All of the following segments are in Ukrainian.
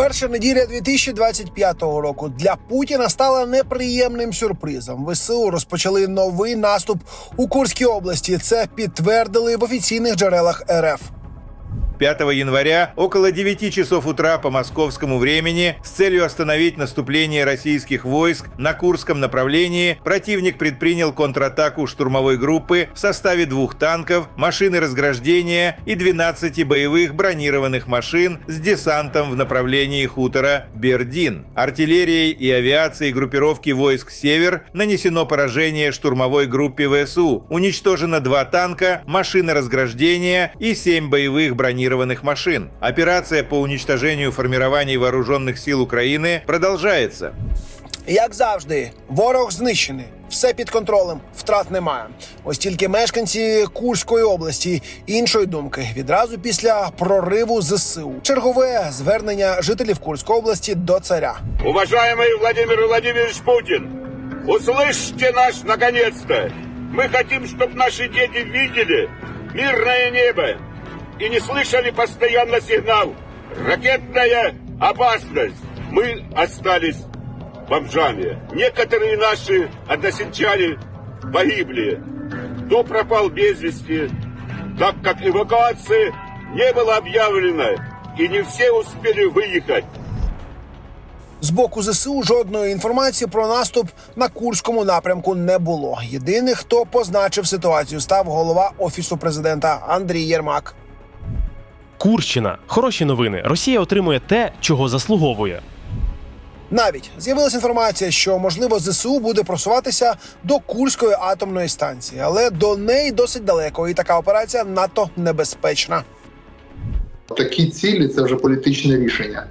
Перша неділя 2025 року для Путіна стала неприємним сюрпризом. ВСУ розпочали новий наступ у Курській області. Це підтвердили в офіційних джерелах РФ. 5 января около 9 часов утра по московскому времени с целью остановить наступление российских войск на Курском направлении противник предпринял контратаку штурмовой группы в составе двух танков, машины разграждения и 12 боевых бронированных машин с десантом в направлении хутора Бердин. Артиллерией и авиацией группировки войск «Север» нанесено поражение штурмовой группе ВСУ. Уничтожено два танка, машины разграждения и 7 боевых бронированных машин. Операция по уничтожению формирований вооруженных сил Украины продолжается. Як завжди, ворог знищений, все під контролем, втрат немає. Ось тільки мешканці Курської області іншої думки відразу після прориву ЗСУ. Чергове звернення жителів Курської області до царя. Уважаемый Владимир Владимирович Путин, услышьте нас наконец-то. Мы хотим, чтобы наши дети видели мирное небо и не слышали постоянно сигнал «Ракетная опасность». Мы остались бомжами. Некоторые наши односельчане погибли. Кто пропал без вести, так как эвакуации не было объявлено, и не все успели выехать. З боку ЗСУ жодної інформації про наступ на Курському напрямку не було. Єдиний, хто позначив ситуацію, став голова офісу президента Андрій Єрмак. Курщина. Хороші новини. Росія отримує те, чого заслуговує. Навіть з'явилася інформація, що можливо ЗСУ буде просуватися до Курської атомної станції, але до неї досить далеко, і така операція надто небезпечна. такі цілі це вже політичне рішення.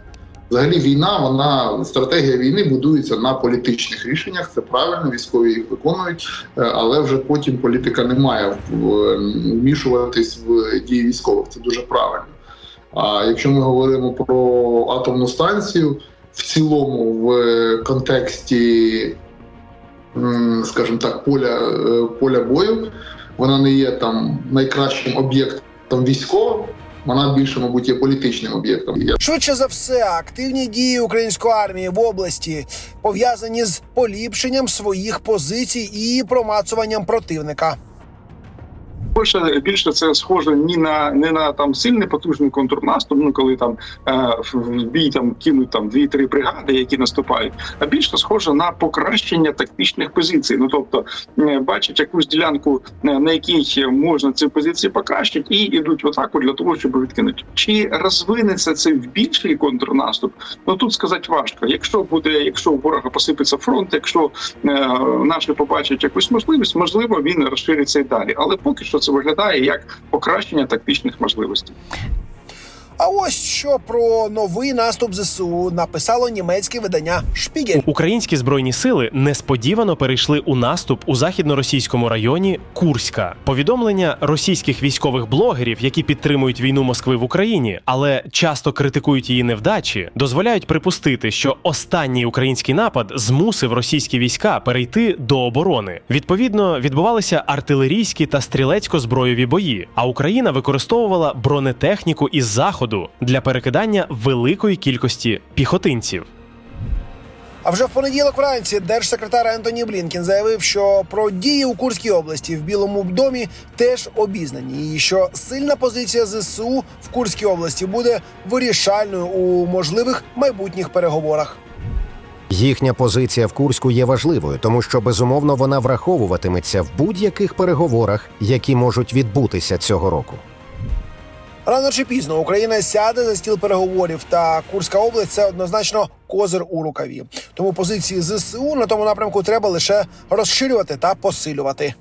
Взагалі, війна, вона стратегія війни будується на політичних рішеннях. Це правильно, військові їх виконують, е, але вже потім політика не має вмішуватись в дії військових. Це дуже правильно. А якщо ми говоримо про атомну станцію, в цілому, в контексті, м, скажімо так, поля, е, поля бою, вона не є там найкращим об'єктом військовим. Вона більше, мабуть, є політичним об'єктом. Швидше за все, активні дії української армії в області пов'язані з поліпшенням своїх позицій і промацуванням противника. Більше більше це схоже ні на не на там сильний потужний контрнаступ, ну коли там е, в в бій там кинуть там дві-три бригади, які наступають, а більше схоже на покращення тактичних позицій. Ну тобто е, бачать якусь ділянку, е, на якій можна ці позиції покращити, і йдуть в атаку для того, щоб відкинути. Чи розвинеться це в більший контрнаступ? Ну тут сказати важко. Якщо буде, якщо у ворога посипеться фронт, якщо е, наші побачать якусь можливість, можливо, він розшириться і далі. Але поки що це виглядає як покращення тактичних можливостей. А ось що про новий наступ ЗСУ написало німецьке видання Шпігель. Українські збройні сили несподівано перейшли у наступ у західно-російському районі Курська. Повідомлення російських військових блогерів, які підтримують війну Москви в Україні, але часто критикують її невдачі, дозволяють припустити, що останній український напад змусив російські війська перейти до оборони. Відповідно, відбувалися артилерійські та стрілецько-збройові бої. А Україна використовувала бронетехніку із заходу для перекидання великої кількості піхотинців. А вже в понеділок вранці держсекретар Ентоні Блінкін заявив, що про дії у Курській області в Білому домі теж обізнані, і що сильна позиція ЗСУ в Курській області буде вирішальною у можливих майбутніх переговорах. Їхня позиція в Курську є важливою, тому що безумовно вона враховуватиметься в будь-яких переговорах, які можуть відбутися цього року. Рано чи пізно Україна сяде за стіл переговорів, та Курська область це однозначно козир у рукаві. Тому позиції ЗСУ на тому напрямку треба лише розширювати та посилювати.